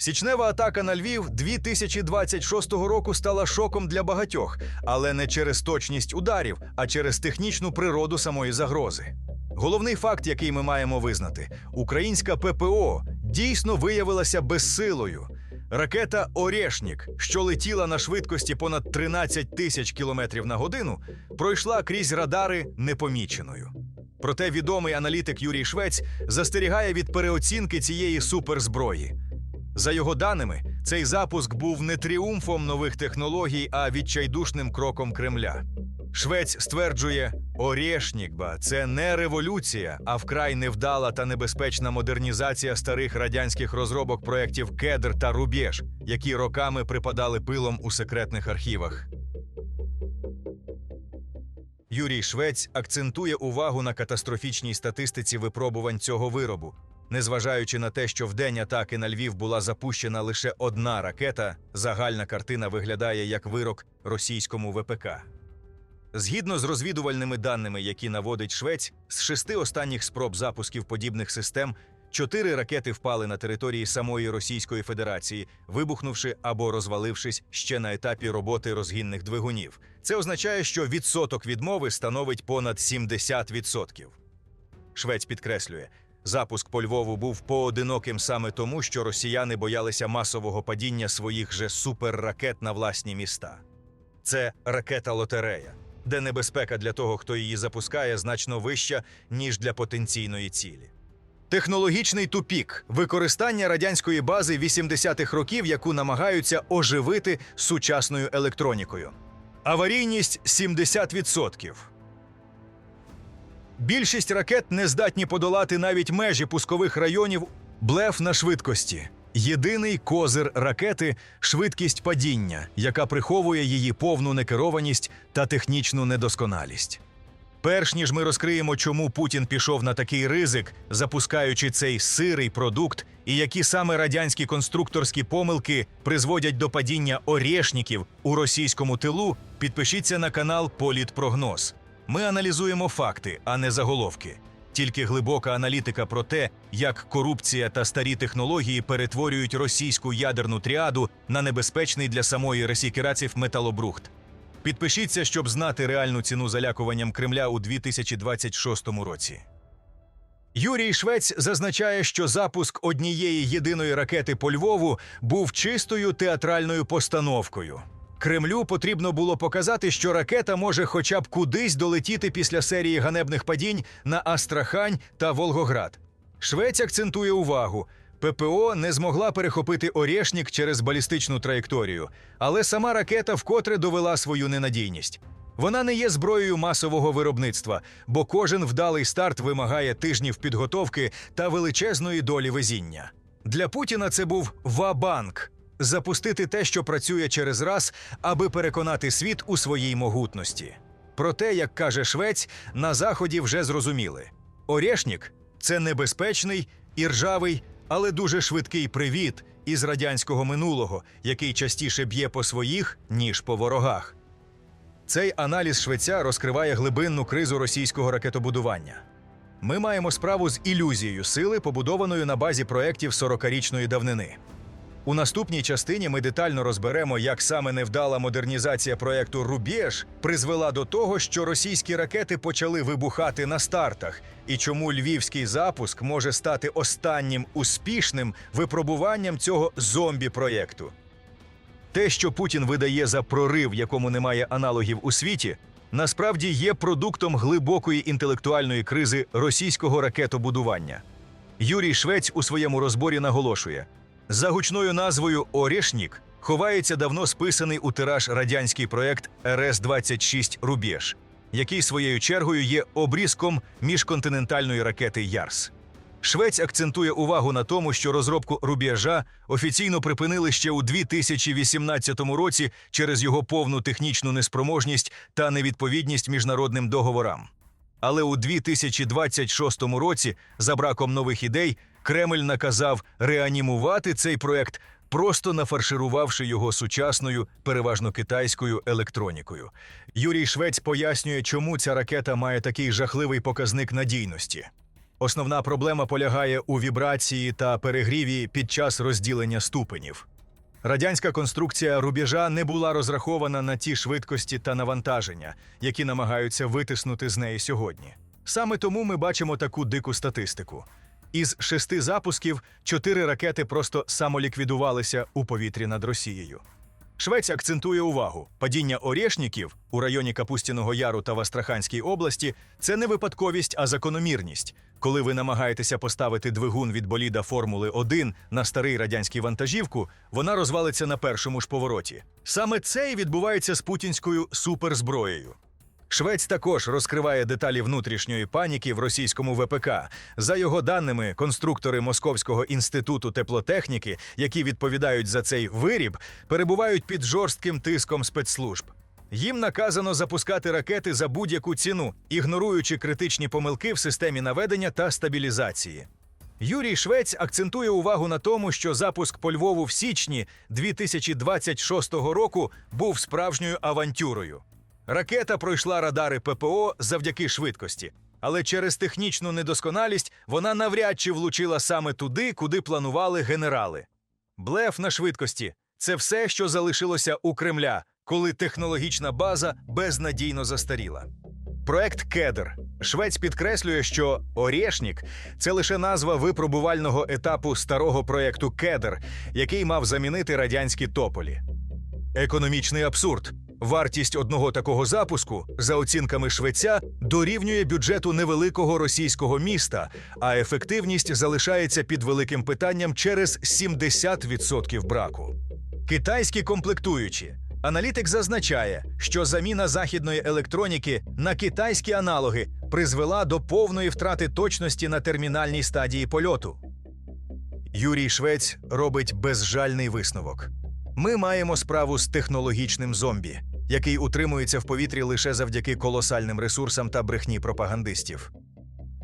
Січнева атака на Львів 2026 року стала шоком для багатьох, але не через точність ударів, а через технічну природу самої загрози. Головний факт, який ми маємо визнати: українська ППО дійсно виявилася безсилою. Ракета Орєшнік, що летіла на швидкості понад 13 тисяч кілометрів на годину, пройшла крізь радари непоміченою. Проте відомий аналітик Юрій Швець застерігає від переоцінки цієї суперзброї. За його даними, цей запуск був не тріумфом нових технологій, а відчайдушним кроком Кремля. Швець стверджує, Орєшнікба це не революція, а вкрай невдала та небезпечна модернізація старих радянських розробок проєктів Кедр та Рубєж, які роками припадали пилом у секретних архівах. Юрій Швець акцентує увагу на катастрофічній статистиці випробувань цього виробу. Незважаючи на те, що в день атаки на Львів була запущена лише одна ракета, загальна картина виглядає як вирок російському ВПК. Згідно з розвідувальними даними, які наводить Швець, з шести останніх спроб запусків подібних систем чотири ракети впали на території самої Російської Федерації, вибухнувши або розвалившись ще на етапі роботи розгінних двигунів. Це означає, що відсоток відмови становить понад 70%. Швець підкреслює, запуск по Львову був поодиноким саме тому, що росіяни боялися масового падіння своїх же суперракет на власні міста. Це ракета лотерея, де небезпека для того, хто її запускає, значно вища, ніж для потенційної цілі. Технологічний тупік використання радянської бази 80-х років, яку намагаються оживити сучасною електронікою. Аварійність 70%. Більшість ракет не здатні подолати навіть межі пускових районів блеф на швидкості. Єдиний козир ракети швидкість падіння, яка приховує її повну некерованість та технічну недосконалість. Перш ніж ми розкриємо, чому Путін пішов на такий ризик, запускаючи цей сирий продукт, і які саме радянські конструкторські помилки призводять до падіння орєшніків у російському тилу, підпишіться на канал Політпрогноз. Ми аналізуємо факти, а не заголовки. Тільки глибока аналітика про те, як корупція та старі технології перетворюють російську ядерну тріаду на небезпечний для самої Російки раців металобрухт. Підпишіться, щоб знати реальну ціну залякуванням Кремля у 2026 році. Юрій Швець зазначає, що запуск однієї єдиної ракети по Львову був чистою театральною постановкою. Кремлю потрібно було показати, що ракета може хоча б кудись долетіти після серії ганебних падінь на Астрахань та Волгоград. Швець акцентує увагу. ППО не змогла перехопити Орєшнік через балістичну траєкторію, але сама ракета вкотре довела свою ненадійність. Вона не є зброєю масового виробництва, бо кожен вдалий старт вимагає тижнів підготовки та величезної долі везіння. Для Путіна це був ва-банк запустити те, що працює через раз, аби переконати світ у своїй могутності. Проте, як каже Швець, на заході вже зрозуміли: Орєшнік це небезпечний і ржавий, але дуже швидкий привіт із радянського минулого, який частіше б'є по своїх, ніж по ворогах. Цей аналіз Швеця розкриває глибинну кризу російського ракетобудування. Ми маємо справу з ілюзією сили, побудованою на базі проєктів 40-річної давнини. У наступній частині ми детально розберемо, як саме невдала модернізація проєкту Рубєж призвела до того, що російські ракети почали вибухати на стартах, і чому львівський запуск може стати останнім успішним випробуванням цього зомбі-проєкту. Те, що Путін видає за прорив, якому немає аналогів у світі, насправді є продуктом глибокої інтелектуальної кризи російського ракетобудування. Юрій Швець у своєму розборі наголошує: за гучною назвою Орєшнік ховається давно списаний у тираж радянський проект РС-26 Рубєж, який своєю чергою є обрізком міжконтинентальної ракети Ярс. Швець акцентує увагу на тому, що розробку Рубіжа офіційно припинили ще у 2018 році через його повну технічну неспроможність та невідповідність міжнародним договорам. Але у 2026 році, за браком нових ідей, Кремль наказав реанімувати цей проект, просто нафарширувавши його сучасною, переважно китайською електронікою. Юрій Швець пояснює, чому ця ракета має такий жахливий показник надійності. Основна проблема полягає у вібрації та перегріві під час розділення ступенів. Радянська конструкція рубежа не була розрахована на ті швидкості та навантаження, які намагаються витиснути з неї сьогодні. Саме тому ми бачимо таку дику статистику. Із шести запусків чотири ракети просто самоліквідувалися у повітрі над Росією. Швець акцентує увагу: падіння Орєшніків у районі Капустіного Яру та в Астраханській області це не випадковість, а закономірність. Коли ви намагаєтеся поставити двигун від боліда Формули 1 на старий радянський вантажівку, вона розвалиться на першому ж повороті. Саме це і відбувається з путінською суперзброєю. Швець також розкриває деталі внутрішньої паніки в російському ВПК. За його даними, конструктори Московського інституту теплотехніки, які відповідають за цей виріб, перебувають під жорстким тиском спецслужб. Їм наказано запускати ракети за будь-яку ціну, ігноруючи критичні помилки в системі наведення та стабілізації. Юрій Швець акцентує увагу на тому, що запуск по Львову в січні 2026 року був справжньою авантюрою. Ракета пройшла радари ППО завдяки швидкості, але через технічну недосконалість вона навряд чи влучила саме туди, куди планували генерали. Блеф на швидкості це все, що залишилося у Кремля, коли технологічна база безнадійно застаріла. Проект Кедр. Швець підкреслює, що Орєшнік це лише назва випробувального етапу старого проекту Кедр, який мав замінити радянські тополі. Економічний абсурд. Вартість одного такого запуску, за оцінками швеця, дорівнює бюджету невеликого російського міста, а ефективність залишається під великим питанням через 70% браку. Китайські комплектуючі. Аналітик зазначає, що заміна західної електроніки на китайські аналоги призвела до повної втрати точності на термінальній стадії польоту. Юрій Швець робить безжальний висновок. Ми маємо справу з технологічним зомбі, який утримується в повітрі лише завдяки колосальним ресурсам та брехні пропагандистів.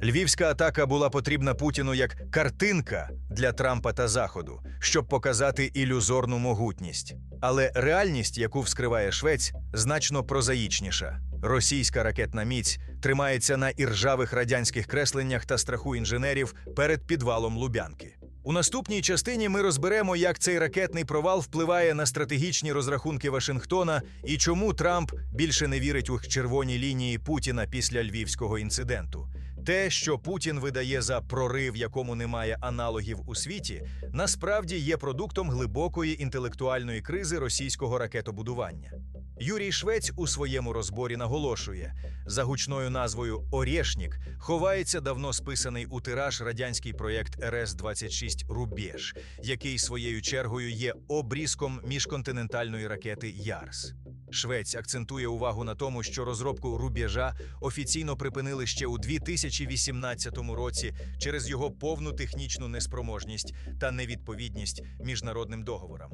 Львівська атака була потрібна Путіну як картинка для Трампа та Заходу, щоб показати ілюзорну могутність. Але реальність, яку вскриває Швець, значно прозаїчніша. Російська ракетна міць тримається на іржавих радянських кресленнях та страху інженерів перед підвалом Лубянки. У наступній частині ми розберемо, як цей ракетний провал впливає на стратегічні розрахунки Вашингтона і чому Трамп більше не вірить у червоні лінії Путіна після львівського інциденту. Те, що Путін видає за прорив, якому немає аналогів у світі, насправді є продуктом глибокої інтелектуальної кризи російського ракетобудування. Юрій Швець у своєму розборі наголошує, за гучною назвою Орєшнік ховається давно списаний у тираж радянський проєкт РС-26 Рубєж, який своєю чергою є обрізком міжконтинентальної ракети Ярс. Швець акцентує увагу на тому, що розробку рубежа офіційно припинили ще у 2018 році через його повну технічну неспроможність та невідповідність міжнародним договорам.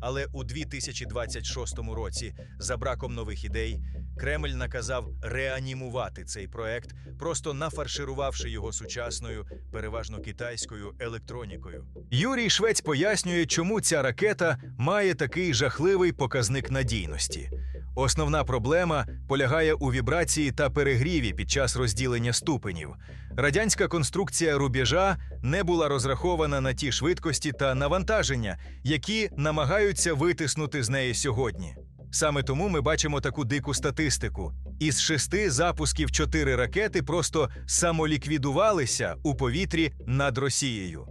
Але у 2026 році, за браком нових ідей, Кремль наказав реанімувати цей проект, просто нафарширувавши його сучасною, переважно китайською електронікою. Юрій Швець пояснює, чому ця ракета має такий жахливий показник надійності. Основна проблема полягає у вібрації та перегріві під час розділення ступенів. Радянська конструкція рубежа не була розрахована на ті швидкості та навантаження, які намагаються витиснути з неї сьогодні. Саме тому ми бачимо таку дику статистику: із шести запусків чотири ракети просто самоліквідувалися у повітрі над Росією.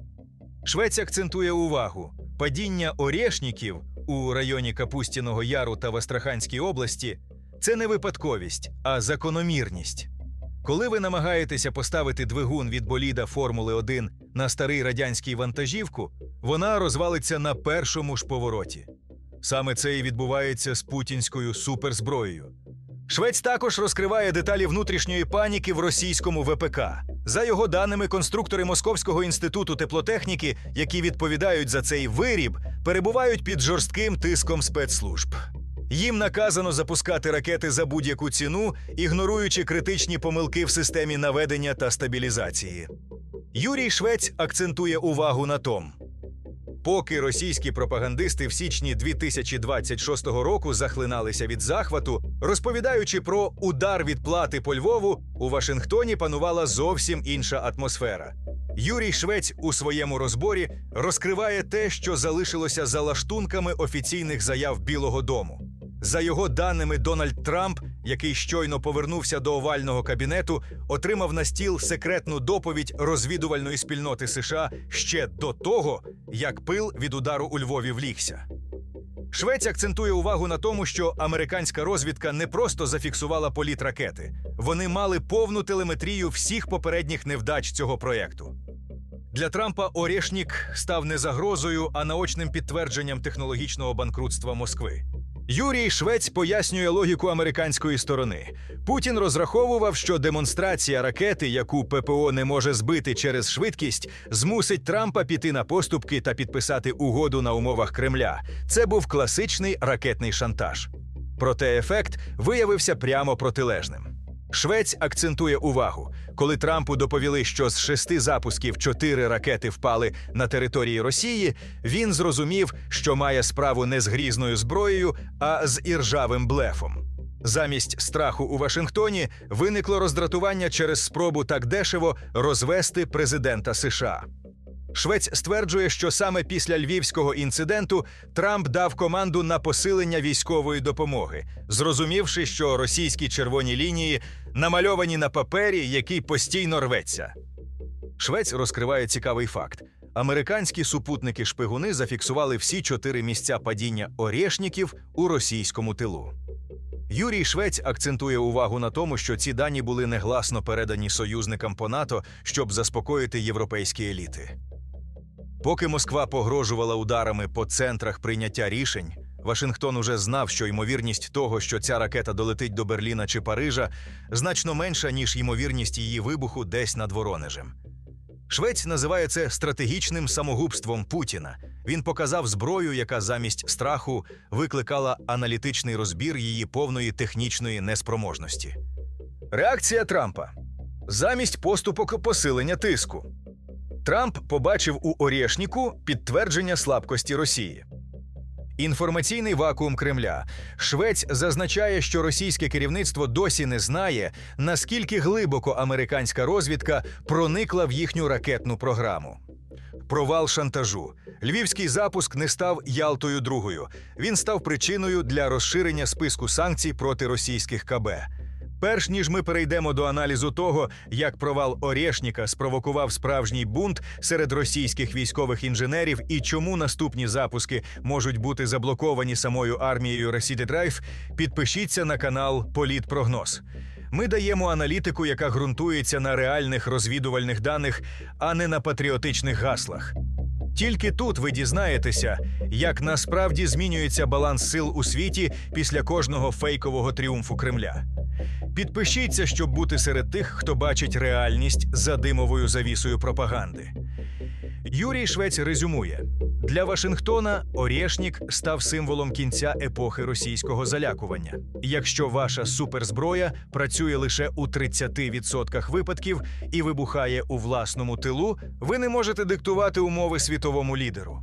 Швець акцентує увагу: падіння Орєшніків у районі Капустіного Яру та в Астраханській області це не випадковість, а закономірність. Коли ви намагаєтеся поставити двигун від боліда Формули 1 на старий радянський вантажівку, вона розвалиться на першому ж повороті. Саме це і відбувається з путінською суперзброєю. Швець також розкриває деталі внутрішньої паніки в російському ВПК. За його даними, конструктори Московського інституту теплотехніки, які відповідають за цей виріб, перебувають під жорстким тиском спецслужб. Їм наказано запускати ракети за будь-яку ціну, ігноруючи критичні помилки в системі наведення та стабілізації. Юрій Швець акцентує увагу на тому. Поки російські пропагандисти в січні 2026 року захлиналися від захвату, Розповідаючи про удар відплати по Львову, у Вашингтоні панувала зовсім інша атмосфера. Юрій Швець у своєму розборі розкриває те, що залишилося за лаштунками офіційних заяв Білого Дому. За його даними, Дональд Трамп, який щойно повернувся до овального кабінету, отримав на стіл секретну доповідь розвідувальної спільноти США ще до того, як пил від удару у Львові влігся. Швець акцентує увагу на тому, що американська розвідка не просто зафіксувала політ ракети, вони мали повну телеметрію всіх попередніх невдач цього проєкту. Для Трампа Орєшнік став не загрозою, а наочним підтвердженням технологічного банкрутства Москви. Юрій Швець пояснює логіку американської сторони. Путін розраховував, що демонстрація ракети, яку ППО не може збити через швидкість, змусить Трампа піти на поступки та підписати угоду на умовах Кремля. Це був класичний ракетний шантаж. Проте ефект виявився прямо протилежним. Швець акцентує увагу, коли Трампу доповіли, що з шести запусків чотири ракети впали на території Росії. Він зрозумів, що має справу не з грізною зброєю, а з іржавим блефом. Замість страху у Вашингтоні виникло роздратування через спробу так дешево розвести президента США. Швець стверджує, що саме після львівського інциденту Трамп дав команду на посилення військової допомоги, зрозумівши, що російські червоні лінії намальовані на папері, який постійно рветься. Швець розкриває цікавий факт: американські супутники шпигуни зафіксували всі чотири місця падіння орєшніків у російському тилу. Юрій Швець акцентує увагу на тому, що ці дані були негласно передані союзникам по НАТО, щоб заспокоїти європейські еліти. Поки Москва погрожувала ударами по центрах прийняття рішень, Вашингтон уже знав, що ймовірність того, що ця ракета долетить до Берліна чи Парижа, значно менша, ніж ймовірність її вибуху десь над Воронежем. Швець називає це стратегічним самогубством Путіна. Він показав зброю, яка замість страху викликала аналітичний розбір її повної технічної неспроможності. Реакція Трампа замість поступок посилення тиску. Трамп побачив у Орєшніку підтвердження слабкості Росії. Інформаційний вакуум Кремля. Швець зазначає, що російське керівництво досі не знає, наскільки глибоко американська розвідка проникла в їхню ракетну програму. Провал шантажу. Львівський запуск не став Ялтою другою. Він став причиною для розширення списку санкцій проти російських КБ. Перш ніж ми перейдемо до аналізу того, як провал Орєшніка спровокував справжній бунт серед російських військових інженерів і чому наступні запуски можуть бути заблоковані самою армією Росіди Драйв, підпишіться на канал Політпрогноз. Ми даємо аналітику, яка ґрунтується на реальних розвідувальних даних, а не на патріотичних гаслах. Тільки тут ви дізнаєтеся, як насправді змінюється баланс сил у світі після кожного фейкового тріумфу Кремля. Підпишіться, щоб бути серед тих, хто бачить реальність за димовою завісою пропаганди. Юрій Швець резюмує: для Вашингтона Орєшнік став символом кінця епохи російського залякування. Якщо ваша суперзброя працює лише у 30% випадків і вибухає у власному тилу, ви не можете диктувати умови світовому лідеру.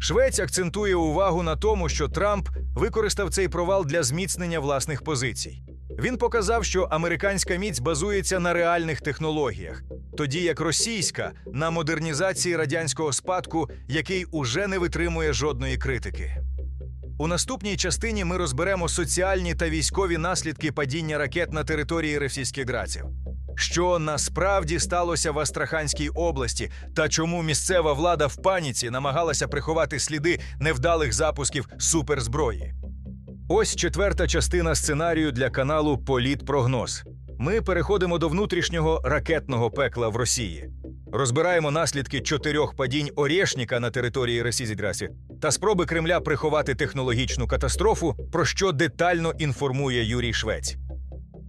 Швець акцентує увагу на тому, що Трамп використав цей провал для зміцнення власних позицій. Він показав, що американська міць базується на реальних технологіях, тоді як російська на модернізації радянського спадку, який уже не витримує жодної критики. У наступній частині ми розберемо соціальні та військові наслідки падіння ракет на території російських граців. Що насправді сталося в Астраханській області, та чому місцева влада в паніці намагалася приховати сліди невдалих запусків суперзброї? Ось четверта частина сценарію для каналу Політпрогноз. Ми переходимо до внутрішнього ракетного пекла в Росії. Розбираємо наслідки чотирьох падінь Орєшніка на території Росії та спроби Кремля приховати технологічну катастрофу, про що детально інформує Юрій Швець.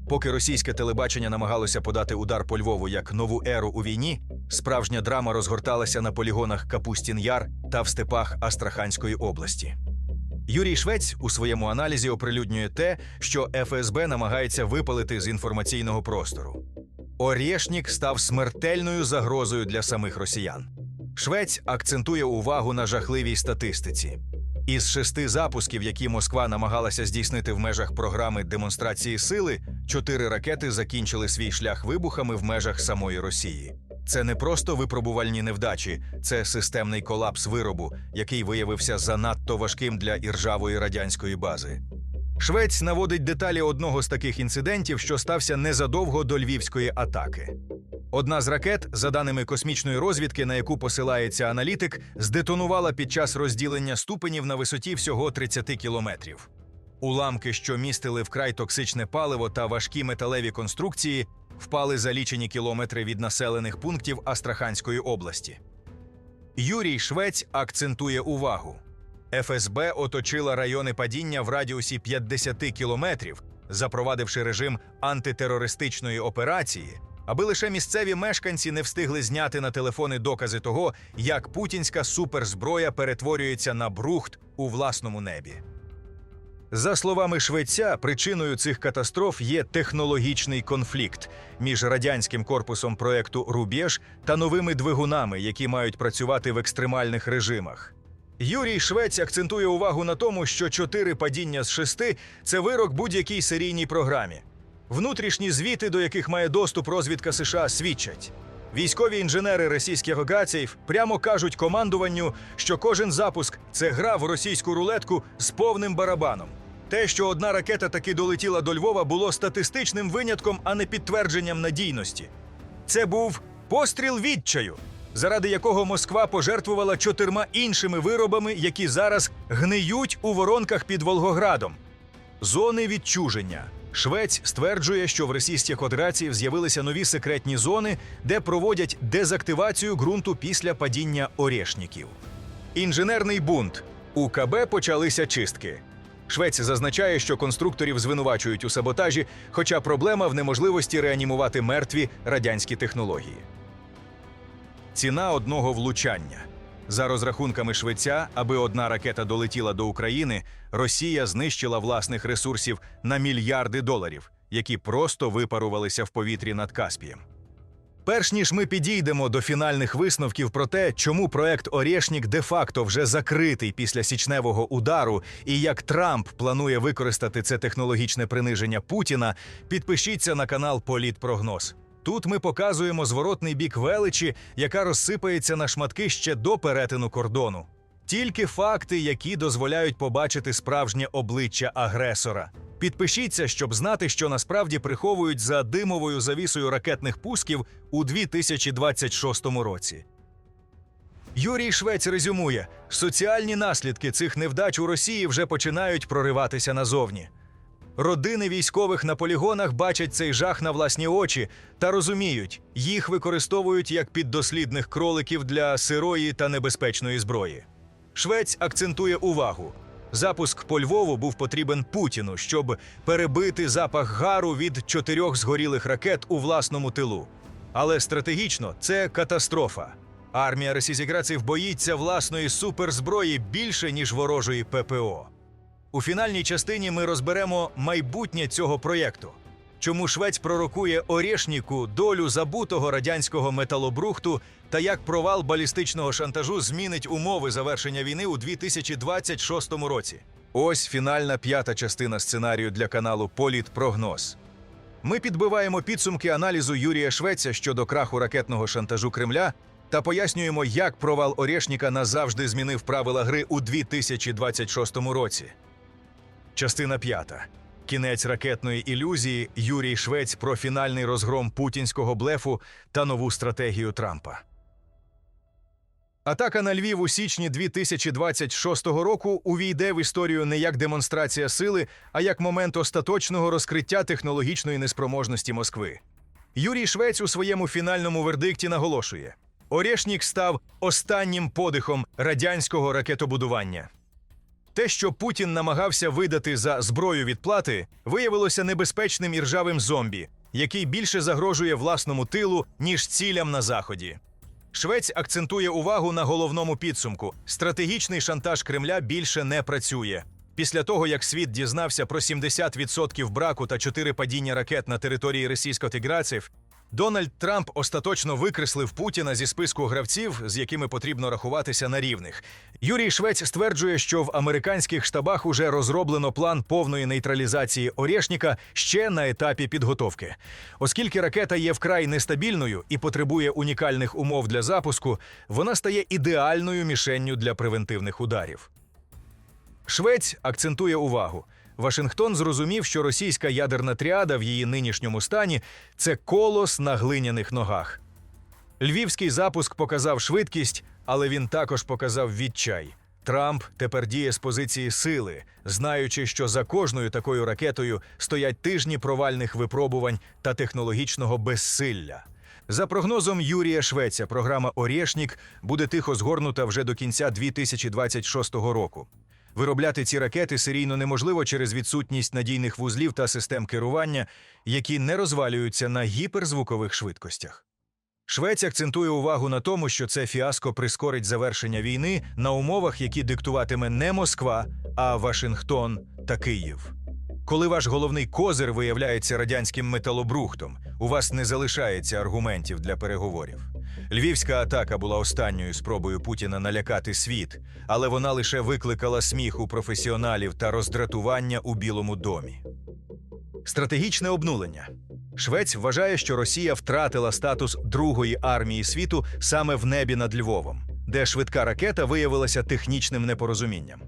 Поки російське телебачення намагалося подати удар по Львову як нову еру у війні, справжня драма розгорталася на полігонах Капустін Яр та в степах Астраханської області. Юрій Швець у своєму аналізі оприлюднює те, що ФСБ намагається випалити з інформаційного простору. Орєшнік став смертельною загрозою для самих росіян. Швець акцентує увагу на жахливій статистиці. Із шести запусків, які Москва намагалася здійснити в межах програми демонстрації сили, чотири ракети закінчили свій шлях вибухами в межах самої Росії. Це не просто випробувальні невдачі, це системний колапс виробу, який виявився занадто важким для іржавої радянської бази. Швець наводить деталі одного з таких інцидентів, що стався незадовго до львівської атаки. Одна з ракет, за даними космічної розвідки, на яку посилається аналітик, здетонувала під час розділення ступенів на висоті всього 30 кілометрів. Уламки, що містили вкрай токсичне паливо та важкі металеві конструкції, впали за лічені кілометри від населених пунктів Астраханської області. Юрій Швець акцентує увагу. ФСБ оточила райони падіння в радіусі 50 кілометрів, запровадивши режим антитерористичної операції, аби лише місцеві мешканці не встигли зняти на телефони докази того, як путінська суперзброя перетворюється на брухт у власному небі. За словами швеця, причиною цих катастроф є технологічний конфлікт між радянським корпусом проекту Рубєж та новими двигунами, які мають працювати в екстремальних режимах. Юрій Швець акцентує увагу на тому, що чотири падіння з шести це вирок будь-якій серійній програмі. Внутрішні звіти, до яких має доступ розвідка США, свідчать. Військові інженери російських агацій прямо кажуть командуванню, що кожен запуск це гра в російську рулетку з повним барабаном. Те, що одна ракета таки долетіла до Львова, було статистичним винятком, а не підтвердженням надійності. Це був постріл відчаю, заради якого Москва пожертвувала чотирма іншими виробами, які зараз гниють у воронках під Волгоградом. Зони відчуження. Швець стверджує, що в Російських Федерації з'явилися нові секретні зони, де проводять дезактивацію ґрунту після падіння орешників. Інженерний бунт. У КБ почалися чистки. Швець зазначає, що конструкторів звинувачують у саботажі, хоча проблема в неможливості реанімувати мертві радянські технології. Ціна одного влучання. За розрахунками Швеця, аби одна ракета долетіла до України, Росія знищила власних ресурсів на мільярди доларів, які просто випарувалися в повітрі над Каспієм. Перш ніж ми підійдемо до фінальних висновків про те, чому проект Орєшнік де-факто вже закритий після січневого удару, і як Трамп планує використати це технологічне приниження Путіна, підпишіться на канал Політпрогноз. Тут ми показуємо зворотний бік величі, яка розсипається на шматки ще до перетину кордону. Тільки факти, які дозволяють побачити справжнє обличчя агресора. Підпишіться, щоб знати, що насправді приховують за димовою завісою ракетних пусків у 2026 році. Юрій Швець резюмує: соціальні наслідки цих невдач у Росії вже починають прориватися назовні. Родини військових на полігонах бачать цей жах на власні очі та розуміють, їх використовують як піддослідних кроликів для сирої та небезпечної зброї. Швець акцентує увагу. Запуск по Львову був потрібен Путіну, щоб перебити запах гару від чотирьох згорілих ракет у власному тилу. Але стратегічно це катастрофа. Армія російських боїться власної суперзброї більше, ніж ворожої ППО. У фінальній частині ми розберемо майбутнє цього проєкту. Чому Швець пророкує Орєшніку долю забутого радянського металобрухту та як провал балістичного шантажу змінить умови завершення війни у 2026 році. Ось фінальна п'ята частина сценарію для каналу Політпрогноз. Ми підбиваємо підсумки аналізу Юрія Швеця щодо краху ракетного шантажу Кремля та пояснюємо, як провал Орєшніка назавжди змінив правила гри у 2026 році. Частина п'ята. Кінець ракетної ілюзії Юрій Швець про фінальний розгром путінського блефу та нову стратегію Трампа. Атака на Львів у січні 2026 року увійде в історію не як демонстрація сили, а як момент остаточного розкриття технологічної неспроможності Москви. Юрій Швець у своєму фінальному вердикті наголошує: Орєшнік став останнім подихом радянського ракетобудування. Те, що Путін намагався видати за зброю відплати, виявилося небезпечним і ржавим зомбі, який більше загрожує власному тилу, ніж цілям на заході. Швець акцентує увагу на головному підсумку: стратегічний шантаж Кремля більше не працює. Після того, як світ дізнався про 70% браку та 4 падіння ракет на території російсько-тиграців, Дональд Трамп остаточно викреслив Путіна зі списку гравців, з якими потрібно рахуватися на рівних. Юрій Швець стверджує, що в американських штабах уже розроблено план повної нейтралізації Орєшніка ще на етапі підготовки. Оскільки ракета є вкрай нестабільною і потребує унікальних умов для запуску, вона стає ідеальною мішенню для превентивних ударів. Швець акцентує увагу. Вашингтон зрозумів, що російська ядерна тріада в її нинішньому стані це колос на глиняних ногах. Львівський запуск показав швидкість, але він також показав відчай. Трамп тепер діє з позиції сили, знаючи, що за кожною такою ракетою стоять тижні провальних випробувань та технологічного безсилля. За прогнозом Юрія Швеця, програма Орєшнік буде тихо згорнута вже до кінця 2026 року. Виробляти ці ракети серійно неможливо через відсутність надійних вузлів та систем керування, які не розвалюються на гіперзвукових швидкостях. Швець акцентує увагу на тому, що це фіаско прискорить завершення війни на умовах, які диктуватиме не Москва, а Вашингтон та Київ. Коли ваш головний козир виявляється радянським металобрухтом, у вас не залишається аргументів для переговорів. Львівська атака була останньою спробою Путіна налякати світ, але вона лише викликала сміх у професіоналів та роздратування у Білому домі. Стратегічне обнулення. Швець вважає, що Росія втратила статус другої армії світу саме в небі над Львовом, де швидка ракета виявилася технічним непорозумінням.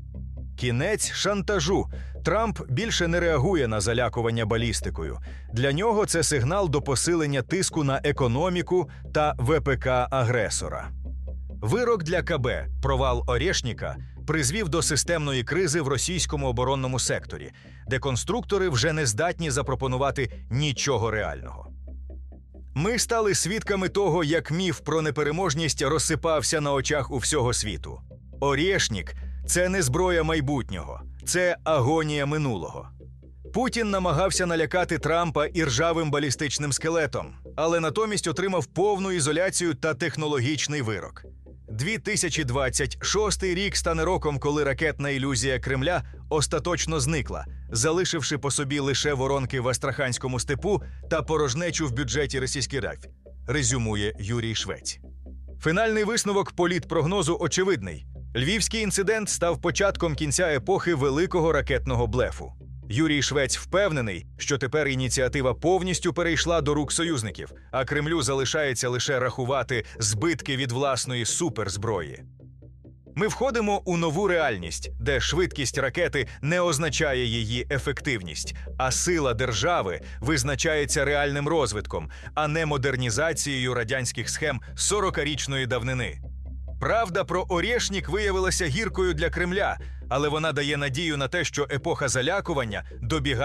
Кінець шантажу. Трамп більше не реагує на залякування балістикою. Для нього це сигнал до посилення тиску на економіку та ВПК агресора. Вирок для КБ провал Орєшніка призвів до системної кризи в російському оборонному секторі, де конструктори вже не здатні запропонувати нічого реального. Ми стали свідками того, як міф про непереможність розсипався на очах у всього світу. Орєшнік це не зброя майбутнього, це агонія минулого. Путін намагався налякати Трампа іржавим балістичним скелетом, але натомість отримав повну ізоляцію та технологічний вирок. 2026 рік стане роком, коли ракетна ілюзія Кремля остаточно зникла, залишивши по собі лише воронки в Астраханському степу та порожнечу в бюджеті Російський РФ, резюмує Юрій Швець. Фінальний висновок політпрогнозу очевидний: львівський інцидент став початком кінця епохи великого ракетного блефу. Юрій Швець впевнений, що тепер ініціатива повністю перейшла до рук союзників, а Кремлю залишається лише рахувати збитки від власної суперзброї. Ми входимо у нову реальність, де швидкість ракети не означає її ефективність, а сила держави визначається реальним розвитком, а не модернізацією радянських схем 40-річної давнини. Правда про Орєшнік виявилася гіркою для Кремля, але вона дає надію на те, що епоха залякування добігає.